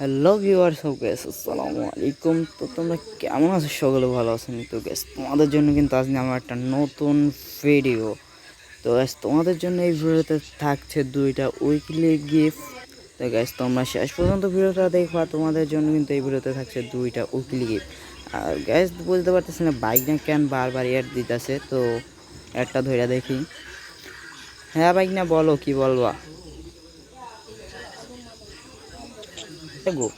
Hello viewer সব gas আসসালামু আলাইকুম তো তোমরা কেমন আছো? সকলে ভালো আছেন তো গ্যাস তোমাদের জন্য কিন্তু আজ আমার একটা নতুন ভিডিও তো গ্যাস তোমাদের জন্য এই ভিডিওতে থাকছে দুইটা উইকলি গিফট তো গ্যাস তোমরা শেষ পর্যন্ত ভিডিওটা দেখবা, তোমাদের জন্য কিন্তু এই ভিডিওতে থাকছে দুইটা উইকলি গিফট আর গ্যাস বলতে পারতেছি না বাইক না কেন বারবার এড দিতেছে, তো একটা ধরে দেখি। হ্যাঁ বাইক না বলো, কি বলবা? গো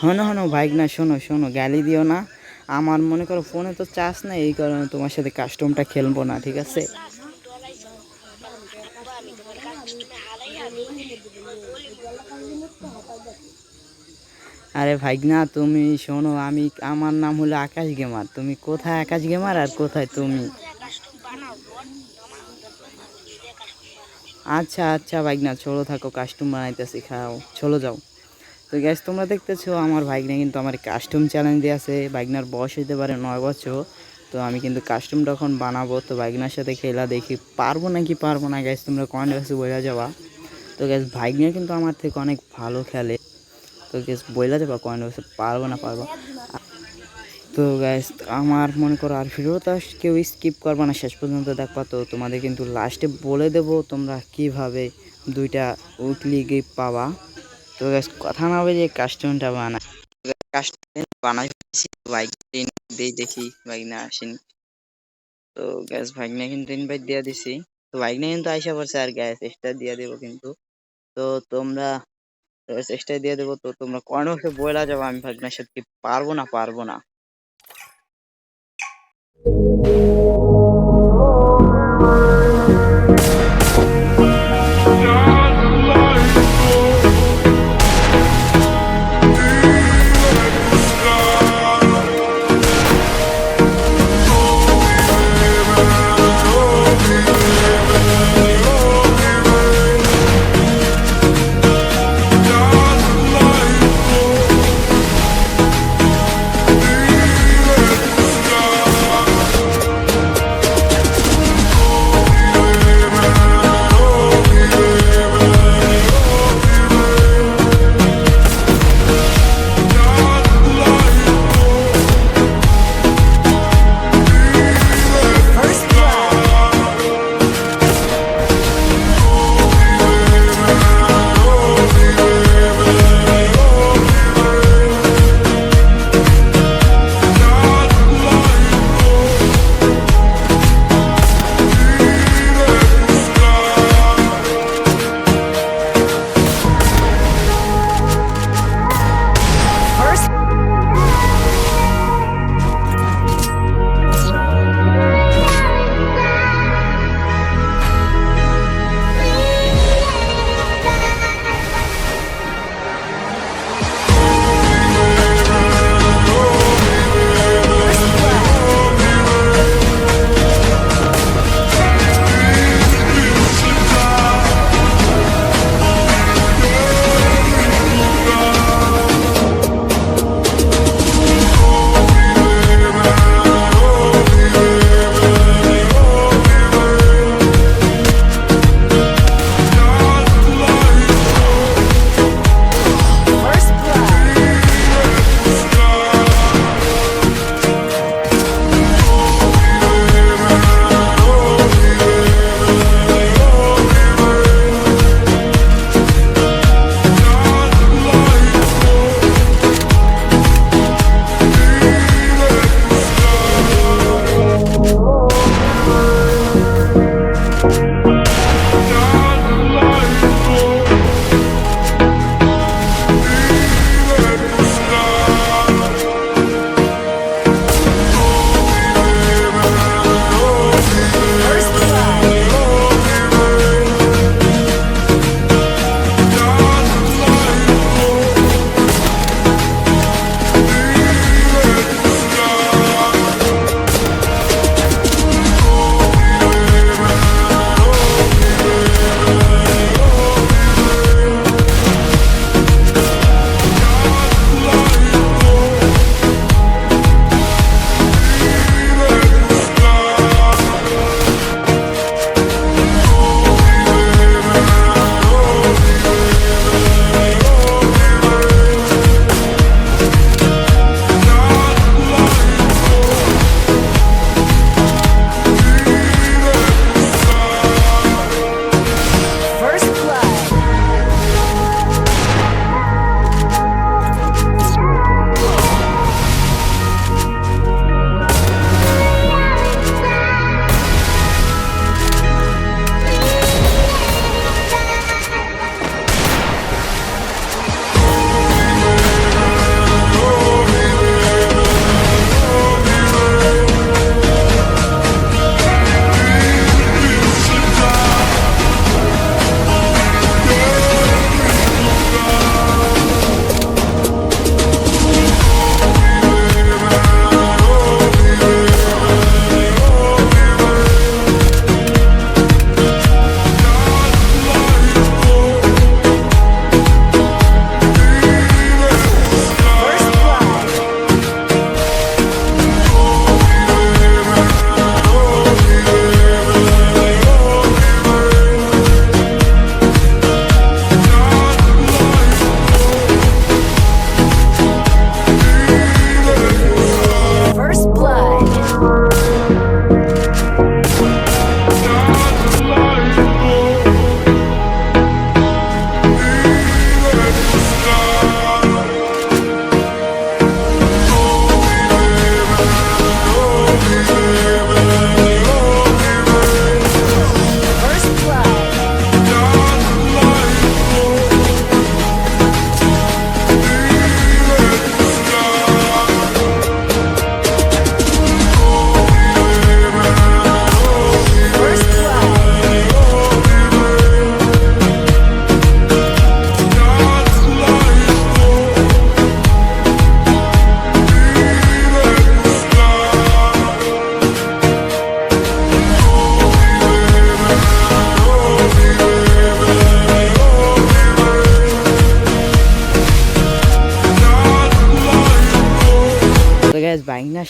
হনো হনো বাইক না, শোনো শোনো, গালি দিও না। আমার মনে করো ফোনে তো চার্জ নাই, এই কারণে তোমার সাথে কাস্টমটা খেলব না, ঠিক আছে? আরে ভাইগনা, তুমি শোনো, আমি, আমার নাম হলো আকাশ গেমার। তুমি কোথায় আকাশ গেমার আর কোথায় তুমি? আচ্ছা আচ্ছা ভাইগনা, চলো থাকো কাস্টম বানাইতেছি, খাও, চলো যাও। তো গ্যাস তোমরা দেখতেছো, আমার ভাইগনা কিন্তু আমার কাস্টম চ্যালেঞ্জ দিয়ে আছে। ভাইগনার বয়স হইতে পারে নয় বছর। তো আমি কিন্তু কাস্টম তখন বানাবো। তো ভাইগনার সাথে খেলা দেখি, পারব নাকি পারব না গ্যাস তোমরা কমেন্ট বক্সে বোঝা যাওয়া তো গ্যাস ভাইগনা কিন্তু আমার থেকে অনেক ভালো খেলে। তো গ্যাস বইলা যাবা কমেন্ট বক্সে পারব না, পারব তো গ্যাস আমার মনে করো আর ভিডিওটা কেউ স্কিপ করবে না, শেষ পর্যন্ত দেখবা তো তোমাদের কিন্তু লাস্টে বলে দেবো তোমরা কীভাবে দুইটা উইকলি গিফট পাবা। তো গ্যাস কথা না বলে কাস্টমটা বানা কাস্টম বানাই বাইক দিয়ে দেখি বাইক না আসেনি। তো গ্যাস ভাগনা কিন্তু ইনভাইট দিয়ে দিছি। তো ভাগনা কিন্তু আইসা পড়ছে আর গ্যাস এক্সট্রা দিয়ে দেবো কিন্তু। তো তোমরা এক্সট্রা দিয়ে দেবো তো তোমরা কর্ণ বইলা যাব, আমি ভাগনার সাথে পারব না পারব না। Thank you.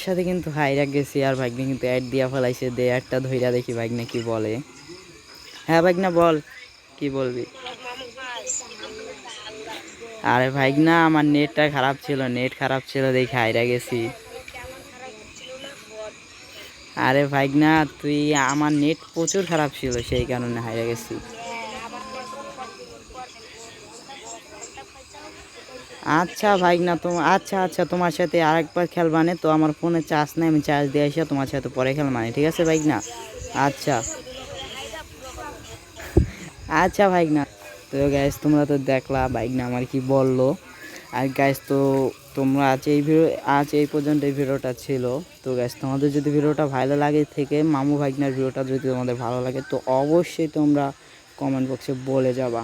সাথে কিন্তু হাইরা গেছি আর ভাগ্নে কিন্তু অ্যাড দিয়া ফেলাইছে, দে একটা ধইরা দেখি ভাগ্নে কি বলে। হ্যাঁ ভাগ্না বল, কি বলবি? আরে ভাগ্না, আমার নেটটা খারাপ ছিল, নেট খারাপ ছিল দেখি হাইরা গেছি। আরে ভাগ্না, তুই, আমার নেট প্রচুর খারাপ ছিল, সেই কারণে হাইরা গেছি। আচ্ছা ভাই, না তোমার আচ্ছা আচ্ছা তোমার সাথে আরেকবার খেলবানে তো আমার ফোনে চার্জ নেই, আমি চার্জ দিয়ে এসে তোমার সাথে পরে খেলবানে ঠিক আছে ভাই না আচ্ছা। আচ্ছা ভাই না তো গ্যাস তোমরা তো দেখলা ভাইগনা আমার কি বলল। আর গ্যাস তো তোমরা আজ এই ভিডিও, আজ এই পর্যন্ত এই ভিডিওটা ছিল। তো গ্যাস তোমাদের যদি ভিডিওটা ভালো লাগে থেকে মামু ভাইগনার ভিডিওটা যদি তোমাদের ভালো লাগে, তো অবশ্যই তোমরা কমেন্ট বক্সে বলে যাবা।